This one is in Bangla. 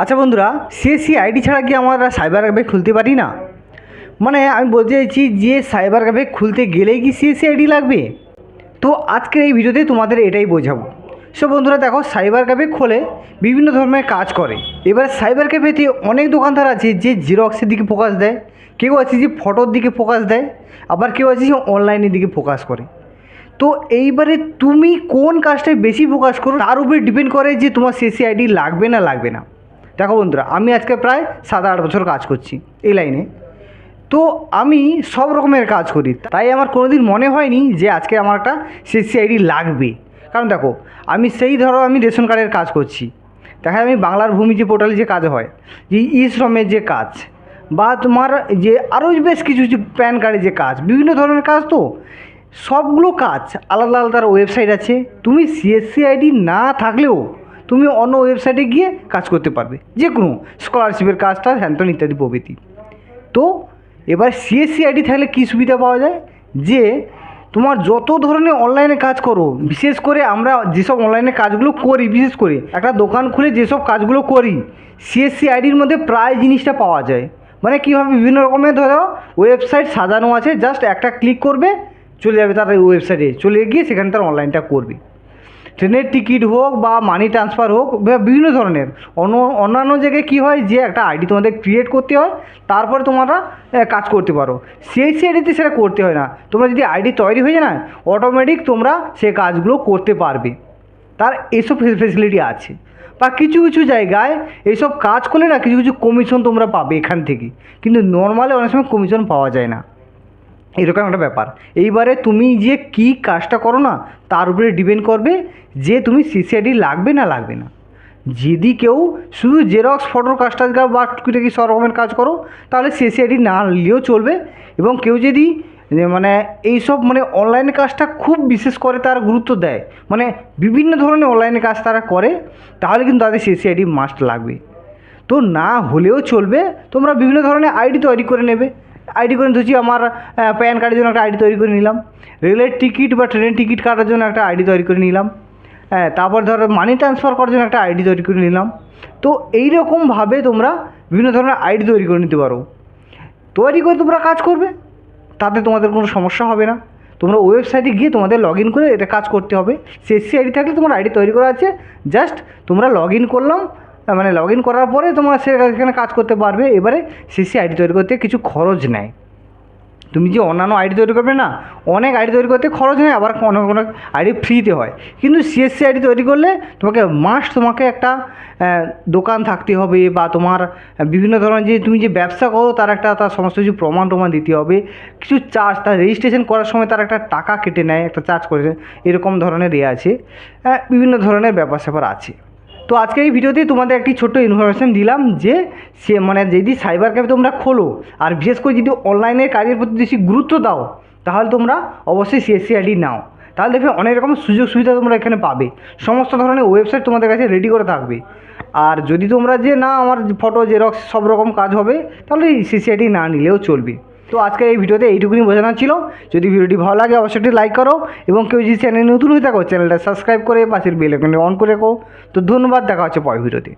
আচ্ছা বন্ধুরা সিএসসি আইডি ছাড়া কি আমরা সাইবার ক্যাফে খুলতে পারি না? মানে আমি বলতে চাইছি যে সাইবার ক্যাফে খুলতে গেলেই কি সিএসসি আইডি লাগবে? তো আজকের এই ভিডিওতে তোমাদের এটাই বোঝাবো। সো বন্ধুরা, দেখো সাইবার ক্যাফে খোলে বিভিন্ন ধরনের কাজ করে। এবার সাইবার ক্যাফেতে অনেক দোকানদার আছে যে জেরক্সের দিকে ফোকাস দেয়, কেউ আছে যে ফটোর দিকে ফোকাস দেয়, আবার কেউ আছে যে অনলাইনের দিকে ফোকাস করে। তো এইবারে তুমি কোন কাজটায় বেশি ফোকাস করো, তার উপরে ডিপেন্ড করে যে তোমার সিএসসি আইডি লাগবে না লাগবে না। দেখো বন্ধুরা, আমি আজকে প্রায় সাত আট বছর কাজ করছি এই লাইনে। তো আমি সব রকমের কাজ করি। তাই আমার কোনোদিন মনে হয়নি যে আজকে আমার একটা সিএসসি আইডি লাগবে। কারণ দেখো, আমি সেই ধরো আমি রেশন কার্ডের কাজ করছি। দেখা আমি বাংলার ভূমি যে পোর্টালে যে কাজ হয়, যে ই শ্রমের যে কাজ, বা তোমার যে আরও বেশ কিছু কিছু প্যান কার্ডের যে কাজ, বিভিন্ন ধরনের কাজ তো, সবগুলো কাজ আলাদা আলাদা ওয়েবসাইট আছে। তুমি সিএসসি আইডি না থাকলেও তুমি অন্য ওয়েবসাইটে গিয়ে কাজ করতে পারবে যে কোনো স্কলারশিপের কাজটা হ্যানতন ইত্যাদি প্রভৃতি। তো এবার সিএসসি আইডি থাকলে কী সুবিধা পাওয়া যায়? যে তোমার যত ধরনের অনলাইনে কাজ করো, বিশেষ করে আমরা যেসব অনলাইনে কাজগুলো করি, বিশেষ করে একটা দোকান খুলে যেসব কাজগুলো করি সিএসসি আইডির মধ্যে প্রায় জিনিসটা পাওয়া যায়। মানে কীভাবে বিভিন্ন রকমের, ধরো ওয়েবসাইট সাজানো আছে জাস্ট একটা ক্লিক করবে, চলে যাবে তার ওয়েবসাইটে চলে গিয়ে সেখানে তার অনলাইনটা করবে। ট্রেনের টিকিট হোক বা মানি ট্রান্সফার হোক বিভিন্ন ধরনের। অন্য, অন্যান্য জায়গায় কী হয় যে একটা আইডি তোমাদের ক্রিয়েট করতে হয়, তারপরে তোমরা কাজ করতে পারো। সেই আইডিতে সেটা করতে হয় না। তোমরা যদি আইডি তৈরি হয়ে যায় না অটোমেটিক তোমরা সে কাজগুলো করতে পারবে। তার এসব ফেসিলিটি আছে। বা কিছু কিছু জায়গায় এইসব কাজ করলে না কিছু কিছু কমিশন তোমরা পাবে এখান থেকে। কিন্তু নর্মালি অনেক সময় কমিশন পাওয়া যায় না। এরকম একটা ব্যাপার। এইবারে তুমি যে কী কাজটা করো না, তার উপরে ডিপেন্ড করবে যে তুমি সিসিআইডি লাগবে না লাগবে না। যদি কেউ শুধু জেরক্স ফটোর কাজটা বা টুকিটাকি সব রকমের কাজ করো, তাহলে সিসিআইডি না নিলেও চলবে এবং কেউ যদি মানে এইসব মানে অনলাইনে কাজটা খুব বিশেষ করে তারা গুরুত্ব দেয় মানে বিভিন্ন ধরনের অনলাইনে কাজ তারা করে, তাহলে কিন্তু তাদের সিসিআইডি মাস্ট লাগবে। তো না হলেও চলবে, তোমরা বিভিন্ন ধরনের আইডি তৈরি করে নেবে। আইডি করে ধরছি আমার প্যান কার্ডের জন্য একটা আইডি তৈরি করে নিলাম। রেলের টিকিট বা ট্রেনের টিকিট কাটার জন্য একটা আইডি তৈরি করে নিলাম। হ্যাঁ তারপর ধরো মানি ট্রান্সফার করার জন্য একটা আইডি তৈরি করে নিলাম। তো এই এইরকমভাবে তোমরা বিভিন্ন ধরনের আইডি তৈরি করে নিতে পারো। তৈরি করে তোমরা কাজ করবে, তাতে তোমাদের কোনো সমস্যা হবে না। তোমরা ওয়েবসাইটে গিয়ে তোমাদের লগ ইন করে এটা কাজ করতে হবে। সিএসসি আইডি থাকলে তোমার আইডি তৈরি করা আছে। জাস্ট তোমরা লগ ইন করলাম মানে লগ ইন করার পরে তোমরা সেখানে কাজ করতে পারবে। এবারে সিএসসি আইডি তৈরি করতে কিছু খরচ নেয়। তুমি যে অন্যান্য আইডি তৈরি করবে না, অনেক আইডি তৈরি করতে খরচ নেই আবার অনেক অনেক আইডি ফ্রিতে হয়। কিন্তু সিএসসি আইডি তৈরি করলে তোমাকে মাস্ট তোমাকে একটা দোকান থাকতে হবে বা তোমার বিভিন্ন ধরনের যে তুমি যে ব্যবসা করো, তার একটা তার সমস্ত কিছু প্রমাণ টমাণ দিতে হবে। কিছু চার্জ তার রেজিস্ট্রেশন করার সময় তার একটা টাকা কেটে নেয়, একটা চার্জ করে এরকম ধরনের ইয়ে আছে। বিভিন্ন ধরনের ব্যাপার স্যাপার আছে। তো আজকে এই ভিডিওতে তোমাদের একটি ছোট্ট ইনফরমেশান দিলাম যে সে মানে যদি সাইবার ক্যাফে তোমরা খোলো, আর বিশেষ করে যদি অনলাইনের কাজের প্রতি বেশি গুরুত্ব দাও, তাহলে তোমরা অবশ্যই সিএসসি আইডি নাও। তাহলে দেখবে অনেক রকম সুযোগ সুবিধা তোমরা এখানে পাবে। সমস্ত ধরনের ওয়েবসাইট তোমাদের কাছে রেডি করে থাকবে। আর যদি তোমরা যে, না, আমার ফটো জেরক্স সব রকম কাজ হবে, তাহলে সিসি আইডি না নিলেও চলবে। তো আজকের এই ভিডিওতে এইটুকুনি বোঝানো ছিল। যদি ভিডিওটি ভালো লাগে, অবশ্যই লাইক করো এবং কেউ যদি চ্যানেল নতুন হয়ে থাকো চ্যানেলটা সাবস্ক্রাইব করে পাশের বেল আইকনটি অন করে রাখো। তো ধন্যবাদ, দেখা হচ্ছে পরের ভিডিওতে।